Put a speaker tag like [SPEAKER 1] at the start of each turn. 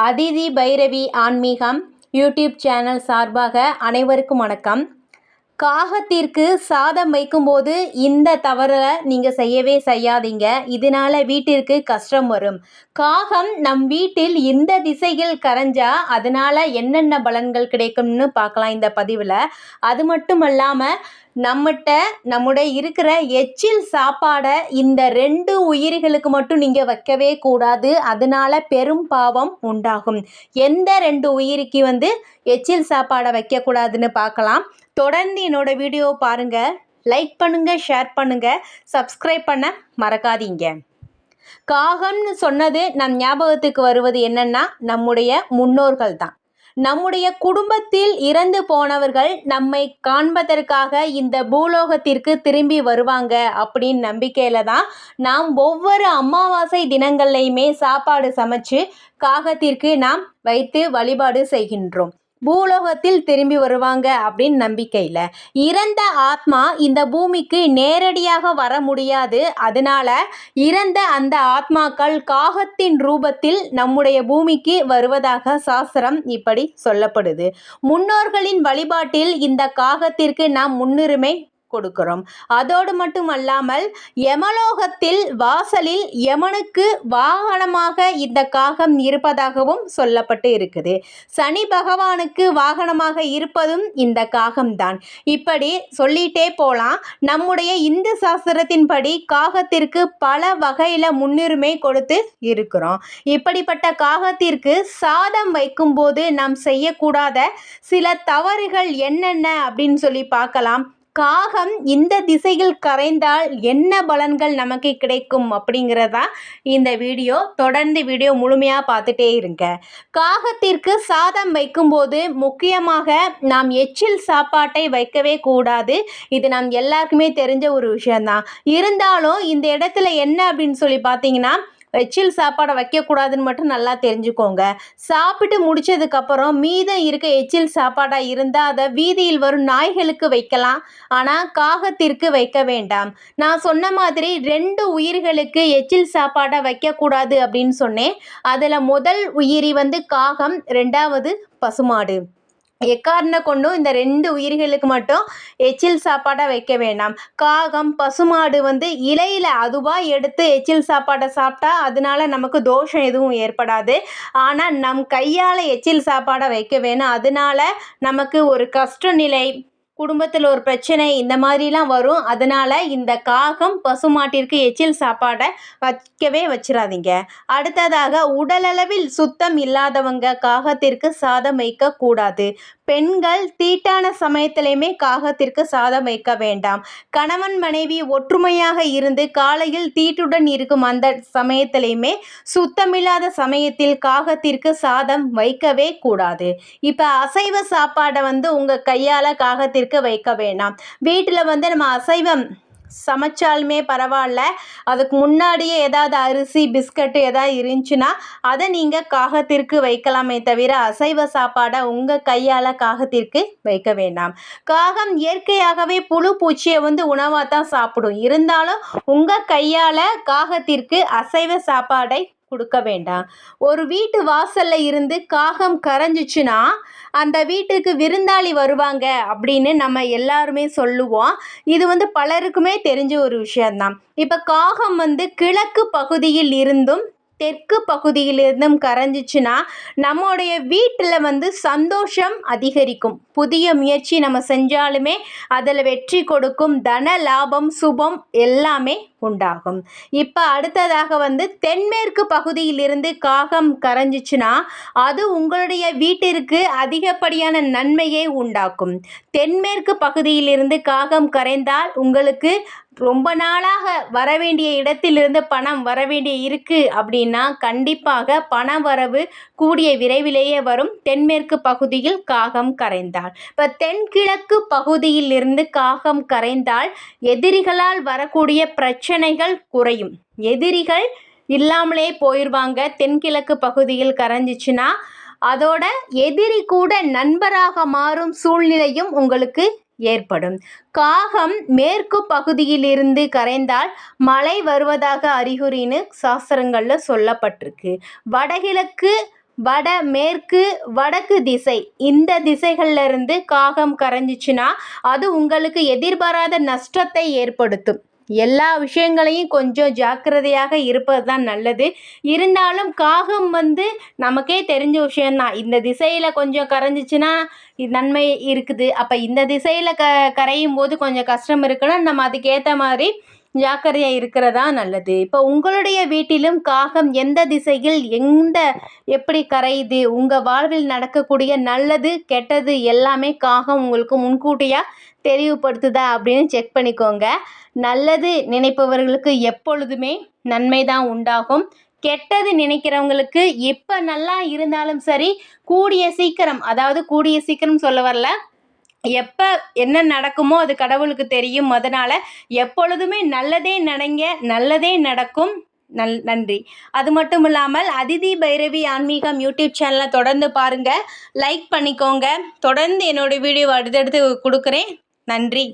[SPEAKER 1] அதிதி பைரவி ஆன்மீகம் YouTube channel சார்பாக அனைவருக்கும் வணக்கம். காகத்திற்கு சாதம் வைக்கும்போது இந்த தவறை நீங்கள் செய்யவே செய்யாதீங்க. இதனால் வீட்டிற்கு கஷ்டம் வரும். காகம் நம் வீட்டில் இந்த திசையில் கரைஞ்சா அதனால் என்னென்ன பலன்கள் கிடைக்கும்னு பார்க்கலாம் இந்த பதிவில். அது மட்டும் இல்லாமல் நம்மகிட்ட நம்முடைய இருக்கிற எச்சில் சாப்பாடை இந்த ரெண்டு உயிர்களுக்கு மட்டும் நீங்கள் வைக்கவே கூடாது. அதனால பெரும் பாவம் உண்டாகும். எந்த ரெண்டு உயிருக்கு வந்து எச்சில் சாப்பாடை வைக்கக்கூடாதுன்னு பார்க்கலாம். தொடர்ந்து என்னோட வீடியோ பாருங்கள் லைக் பண்ணுங்கள் ஷேர் பண்ணுங்கள் சப்ஸ்கிரைப் பண்ண மறக்காதீங்க. காகம்னு சொன்னது நம் ஞாபகத்துக்கு வருவது என்னன்னா நம்முடைய முன்னோர்கள் தான். நம்முடைய குடும்பத்தில் இறந்து போனவர்கள் நம்மை காண்பதற்காக இந்த பூலோகத்திற்கு திரும்பி வருவாங்க அப்படின்னு நம்பிக்கையில் தான் நாம் ஒவ்வொரு அமாவாசை தினங்கள்லையுமே சாப்பாடு சமைச்சு காகத்திற்கு நாம் வைத்து வழிபாடு செய்கின்றோம். பூலோகத்தில் திரும்பி வருவாங்க அப்படின்னு நம்பிக்கையில். இறந்த ஆத்மா இந்த பூமிக்கு நேரடியாக வர முடியாது. அதனால இறந்த அந்த ஆத்மாக்கள் காகத்தின் ரூபத்தில் நம்முடைய பூமிக்கு வருவதாக சாஸ்திரம் இப்படி சொல்லப்படுது. முன்னோர்களின் வழிபாட்டில் இந்த காகத்திற்கு நாம் முன்னுரிமை கொடுக்கிறோம். அதோடு மட்டும் அல்லாமல் யமலோகத்தில் வாசலில் யமனுக்கு வாகனமாக இந்த காகம் இருப்பதாகவும் சொல்லப்பட்டு இருக்குது. சனி பகவானுக்கு வாகனமாக இருப்பதும் இந்த காகம்தான். இப்படி சொல்லிட்டே போகலாம் நம்முடைய இந்து சாஸ்திரத்தின்படி காகத்திற்கு பல வகையில் முன்னுரிமை கொடுத்து இருக்கிறோம். இப்படிப்பட்ட காகத்திற்கு சாதம் வைக்கும்போது நாம் செய்யக்கூடாத சில தவறுகள் என்னென்ன அப்படின்னு சொல்லி பார்க்கலாம். காகம் இந்த திசையில் கரைந்தால் என்ன பலன்கள் நமக்கு கிடைக்கும் அப்படிங்கிறதா இந்த வீடியோ. தொடர்ந்து வீடியோ முழுமையாக பார்த்துட்டே இருங்க. காகத்திற்கு சாதம் வைக்கும்போது முக்கியமாக நாம் எச்சில் சாப்பாட்டை வைக்கவே கூடாது. இது நாம் எல்லாருக்குமே தெரிஞ்ச ஒரு விஷயந்தான் இருந்தாலும் இந்த இடத்துல என்ன அப்படின்னு சொல்லி பார்த்தீங்கன்னா எச்சில் சாப்பாடை வைக்கக்கூடாதுன்னு மட்டும் நல்லா தெரிஞ்சுக்கோங்க. சாப்பிட்டு முடிச்சதுக்கப்புறம் மீதம் இருக்க எச்சில் சாப்பாடாக இருந்தால் அதை வீதியில் வரும் நாய்களுக்கு வைக்கலாம். ஆனால் காகத்திற்கு வைக்க வேண்டாம். நான் சொன்ன மாதிரி ரெண்டு உயிர்களுக்கு எச்சில் சாப்பாடை வைக்கக்கூடாது அப்படின்னு சொன்னேன். அதில் முதல் உயிரி வந்து காகம் ரெண்டாவது பசுமாடு. எக்காரண கொண்டும் இந்த ரெண்டு உயிர்களுக்கு மட்டும் எச்சில் சாப்பாடாக வைக்க வேண்டாம். காகம் பசுமாடு வந்து இலையில் அதுவாக எடுத்து எச்சில் சாப்பாடை சாப்பிட்டா அதனால நமக்கு தோஷம் எதுவும் ஏற்படாது. ஆனால் நம் கையால் எச்சில் சாப்பாடை வைக்க வேணும். அதனால நமக்கு ஒரு கஷ்ட நிலை குடும்பத்தில் ஒரு பிரச்சனை இந்த மாதிரிலாம் வரும். அதனால் இந்த காகம் பசுமாட்டிற்கு எச்சில் சாப்பாடை வைக்கவே வச்சிடாதீங்க அடுத்ததாக உடலளவில் சுத்தம் இல்லாதவங்க காகத்திற்கு சாதம் வைக்கக்கூடாது. பெண்கள் தீட்டான சமயத்திலையுமே காகத்திற்கு சாதம் வைக்க வேண்டாம். கணவன் மனைவி ஒற்றுமையாக இருந்து காலையில் தீட்டுடன் இருக்கும் அந்த சமயத்திலையுமே சுத்தமில்லாத சமயத்தில் காகத்திற்கு சாதம் வைக்கவே கூடாது. இப்போ அசைவ சாப்பாடை வந்து உங்கள் கையால் காகத்திற்கு வைக்க வேண்டாம் வீட்டில் வந்து நம்ம அசைவம் சமைச்சாலுமே பரவாயில்ல. அதுக்கு முன்னாடியே ஏதாவது அரிசி பிஸ்கட்டு எதாவது இருந்துச்சுன்னா அதை நீங்கள் காகத்திற்கு வைக்கலாமே தவிர அசைவ சாப்பாடை உங்கள் கையால் காகத்திற்கு வைக்க வேண்டாம். காகம் இயற்கையாகவே புழு பூச்சியை வந்து உணவாக தான் சாப்பிடும். இருந்தாலும் உங்கள் கையால் காகத்திற்கு அசைவ சாப்பாடை கொடுக்க வேண்டாம். ஒரு வீட்டு வாசலில் இருந்து காகம் கரைஞ்சிச்சுன்னா அந்த வீட்டுக்கு விருந்தாளி வருவாங்க அப்படின்னு நம்ம எல்லாருமே சொல்லுவோம். இது வந்து பலருக்குமே தெரிஞ்ச ஒரு விஷயந்தான் இப்போ காகம் வந்து கிழக்கு பகுதியில் இருந்தும் தெற்கு பகுதியிலிருந்தும் கரைஞ்சிச்சுன்னா நம்மளுடைய வீட்டில் வந்து சந்தோஷம் அதிகரிக்கும். புதிய முயற்சி நம்ம செஞ்சாலுமே அதில் வெற்றி கொடுக்கும் தன லாபம் சுபம் எல்லாமே உண்டாகும். இப்போ அடுத்ததாக வந்து தென்மேற்கு பகுதியிலிருந்து காகம் கரைஞ்சிச்சுன்னா அது உங்களுடைய வீட்டிற்கு அதிகப்படியான நன்மையை உண்டாக்கும். தென்மேற்கு பகுதியிலிருந்து காகம் கரைந்தால் உங்களுக்கு ரொம்ப நாளாக வர வேண்டிய இடத்திலிருந்து பணம் வர வேண்டிய இருக்குது அப்படின்னா கண்டிப்பாக பண வரவு கூடிய விரைவிலேயே வரும். தென்மேற்கு பகுதியில் காகம் கரைந்தால் இப்போ தென்கிழக்கு பகுதியில் இருந்து காகம் கரைந்தால் எதிரிகளால் வரக்கூடிய பிரச்சனைகள் குறையும். எதிரிகள் இல்லாமலே போயிடுவாங்க தென்கிழக்கு பகுதியில் கரைஞ்சிச்சுன்னா அதோட எதிரி கூட நண்பராக மாறும் சூழ்நிலையும் உங்களுக்கு ஏற்படும். காகம் மேற்கு பகுதியிலிருந்து கரைந்தால் மழை வருவதாக அறிகுறின்னு சாஸ்திரங்களில் சொல்லப்பட்டிருக்கு. வடகிழக்கு வட மேற்கு வடக்கு திசை இந்த திசைகள்லேருந்து காகம் கரைஞ்சிச்சுன்னா அது உங்களுக்கு எதிர்பாராத நஷ்டத்தை ஏற்படுத்தும். எல்லா விஷயங்களையும் கொஞ்சம் ஜாக்கிரதையாக இருப்பது தான் நல்லது. இருந்தாலும் காகம் வந்து நமக்கே தெரிஞ்ச விஷயந்தான் இந்த திசையில் கொஞ்சம் கரைஞ்சிச்சின்னா இது நன்மை இருக்குது. அப்போ இந்த திசையில் க கரையும் போது கொஞ்சம் கஷ்டம் இருக்குன்னா நம்ம அதுக்கேற்ற மாதிரி ஜாக்கிரதையாக இருக்கிறதா நல்லது. இப்போ உங்களுடைய வீட்டிலும் காகம் எந்த திசையில் எந்த எப்படி கரையுது உங்கள் வாழ்வில் நடக்கக்கூடிய நல்லது கெட்டது எல்லாமே காகம் உங்களுக்கு முன்கூட்டியாக தெளிவுபடுத்துதா அப்படின்னு செக் பண்ணிக்கோங்க. நல்லது நினைப்பவர்களுக்கு எப்பொழுதுமே நன்மை தான் உண்டாகும். கெட்டது நினைக்கிறவங்களுக்கு எப்போ நல்லா இருந்தாலும் சரி கூடிய சீக்கிரம் அதாவது கூடிய சீக்கிரம் சொல்ல வரல எப்போ என்ன நடக்குமோ அது கடவுளுக்கு தெரியும். அதனால் எப்பொழுதுமே நல்லதே நினைங்க நல்லதே நடக்கும். நல் நன்றி. அது மட்டும் இல்லாமல் அதிதி பைரவி ஆன்மீகம் யூடியூப் சேனலை தொடர்ந்து பாருங்கள் லைக் பண்ணிக்கோங்க. தொடர்ந்து என்னோடய வீடியோ அடுத்தடுத்து கொடுக்குறேன். நன்றி.